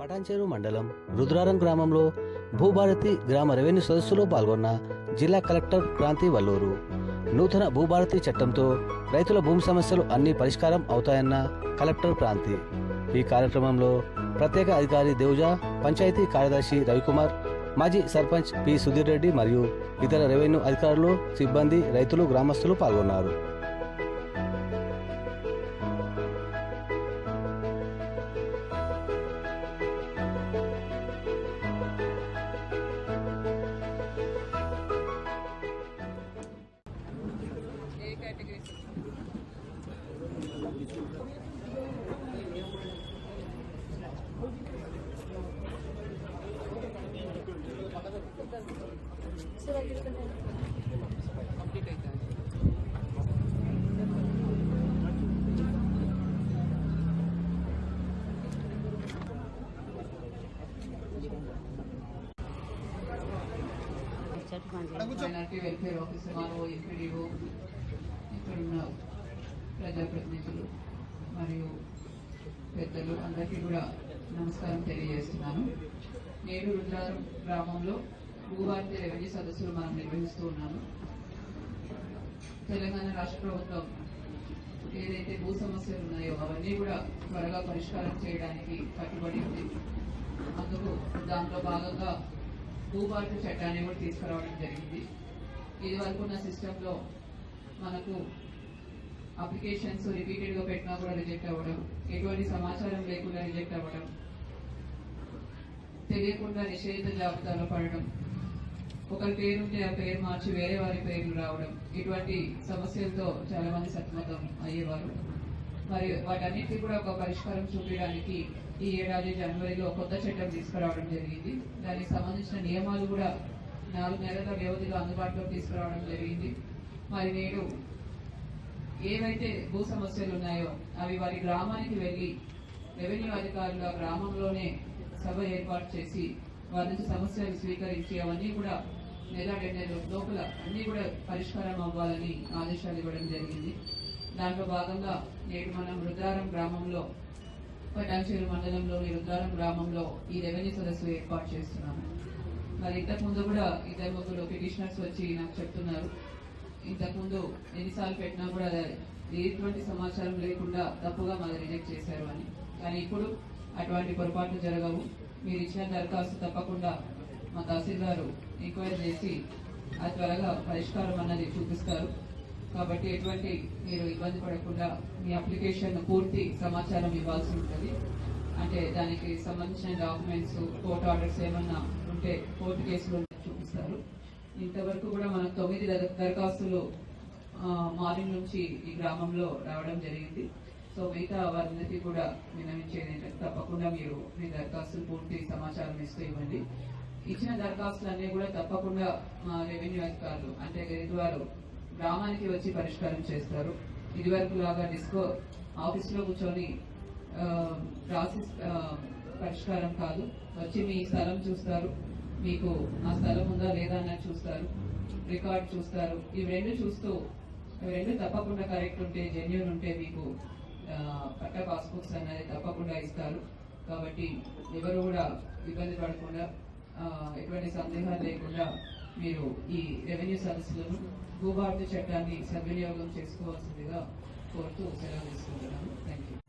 పటాన్చేరు మండలం రుద్రారం గ్రామంలో భూభారతి గ్రామ రెవెన్యూ సదస్సులో పాల్గొన్న జిల్లా కలెక్టర్ క్రాంతి వల్లూరు. నూతన భూభారతి చట్టంతో రైతుల భూమి సమస్యలు అన్ని పరిష్కారం అవుతాయన్న కలెక్టర్ క్రాంతి. ఈ కార్యక్రమంలో ప్రత్యేక అధికారి దేవుజా పంచాయతీ కార్యదర్శి రవికుమార్ మాజీ సర్పంచ్ పి సుధీర్ రెడ్డి మరియు ఇతర రెవెన్యూ అధికారులు సిబ్బంది రైతులు గ్రామస్తులు పాల్గొన్నారు. ఏ కేటగిరీస్ కంప్లీట్ అవుతుంది మైనార్టీ వెల్ఫేర్ ఆఫీసర్ మాలో ఎంపీడీఓ ఇక్కడున్న ప్రజాప్రతినిధులు మరియు పెద్దలు అందరికీ కూడా నమస్కారం తెలియజేస్తున్నాను. నేడు రుద్రారం గ్రామంలో భూభారతి రెవెన్యూ సదస్సులు మనం నిర్వహిస్తూ ఉన్నాము. తెలంగాణ రాష్ట్ర ప్రభుత్వం ఏదైతే భూ సమస్యలు ఉన్నాయో అవన్నీ కూడా త్వరగా పరిష్కారం చేయడానికి కట్టుబడి ఉంది. అందుకు దాంట్లో భాగంగా భూభారతి చట్టాన్ని కూడా తీసుకురావడం జరిగింది. ఇది వరకు ఉన్న సిస్టంలో మనకు అప్లికేషన్స్ రిపీటెడ్గా పెట్టినా కూడా రిజెక్ట్ అవ్వడం ఎటువంటి సమాచారం లేకుండా రిజెక్ట్ అవ్వడం తెలియకుండా నిషేధిత జాబితాలో పడడం ఒకరి పేరుంటే ఆ పేరు మార్చి వేరే వారి పేర్లు రావడం ఇటువంటి సమస్యలతో చాలా మంది సతమతం అయ్యేవారు. మరి వాటన్నిటికీ కూడా ఒక పరిష్కారం చూపించడానికి ఈ ఏడాది జనవరిలో కొత్త చట్టం తీసుకురావడం జరిగింది. దానికి సంబంధించిన నియమాలు కూడా నాలుగు నెలల వ్యవధిలో అందుబాటులోకి తీసుకురావడం జరిగింది. మరి నేడు ఏవైతే భూ సమస్యలు ఉన్నాయో అవి వారి గ్రామానికి వెళ్ళి రెవెన్యూ అధికారులు ఆ గ్రామంలోనే సభ ఏర్పాటు చేసి వారి నుంచి సమస్యలు స్వీకరించి అవన్నీ కూడా నెల రెండు లోపల అన్ని కూడా పరిష్కారం అవ్వాలని ఆదేశాలు ఇవ్వడం జరిగింది. దాంట్లో భాగంగా నేడు మనం రుద్రారం గ్రామంలో పటాన్చేరు మండలంలోని రుద్రారం గ్రామంలో ఈ రెవెన్యూ సదస్సు ఏర్పాటు చేస్తున్నాము. మరి ఇంతకు ముందు కూడా ఇద్దరు ముగ్గురు పిటిషనర్స్ వచ్చి నాకు చెప్తున్నారు. ఇంతకుముందు ఎన్నిసార్లు పెట్టినా కూడా అది ఎటువంటి సమాచారం లేకుండా తప్పుగా మాది రిజెక్ట్ చేశారు అని. కానీ ఇప్పుడు అటువంటి పొరపాట్లు జరగవు. మీరు ఇచ్చిన దరఖాస్తు తప్పకుండా మా తహసీల్దారు ఎంక్వైరీ చేసి అది త్వరగా పరిష్కారం అన్నది చూపిస్తారు. కాబట్టి ఎటువంటి మీరు ఇబ్బంది పడకుండా మీ అప్లికేషన్ పూర్తి సమాచారం ఇవ్వాల్సి ఉంటుంది. అంటే దానికి సంబంధించిన డాక్యుమెంట్స్ కోర్టు ఆర్డర్స్ ఏమన్నా ఉంటే కోర్టు కేసులు చూపిస్తారు. ఇంతవరకు కూడా మనకు తొమ్మిది దరఖాస్తులు మార్నింగ్ నుంచి ఈ గ్రామంలో రావడం జరిగింది. సో మిగతా వారందరికీ కూడా విన్నవించేది ఏంటంటే తప్పకుండా మీరు మీ దరఖాస్తులు పూర్తి సమాచారం ఇస్తూ ఇవ్వండి. ఇచ్చిన దరఖాస్తులన్నీ కూడా తప్పకుండా మా రెవెన్యూ అధికారులు అంటే వారు గ్రామానికి వచ్చి పరిష్కారం చేస్తారు. ఇదివరకు లాగా డిస్కో ఆఫీస్లో కూర్చొని రాసి పరిష్కారం కాదు. వచ్చి మీ స్థలం చూస్తారు. మీకు ఆ స్థలం ఉందా లేదా అన్నది చూస్తారు. రికార్డ్ చూస్తారు. ఇవి రెండు చూస్తూ ఇవి రెండు తప్పకుండా కరెక్ట్ ఉంటే జెన్యున్ ఉంటే మీకు పట్ట పాస్బుక్స్ అనేది తప్పకుండా ఇస్తారు. కాబట్టి ఎవరు కూడా ఇబ్బంది పడకుండా ఎటువంటి సందేహాలు లేకుండా మీరు ఈ రెవెన్యూ సర్వీసులను భూభారతి చట్టాన్ని సద్వినియోగం చేసుకోవాల్సిందిగా కోరుతూ సెలవు తీసుకుంటున్నాను. Thank you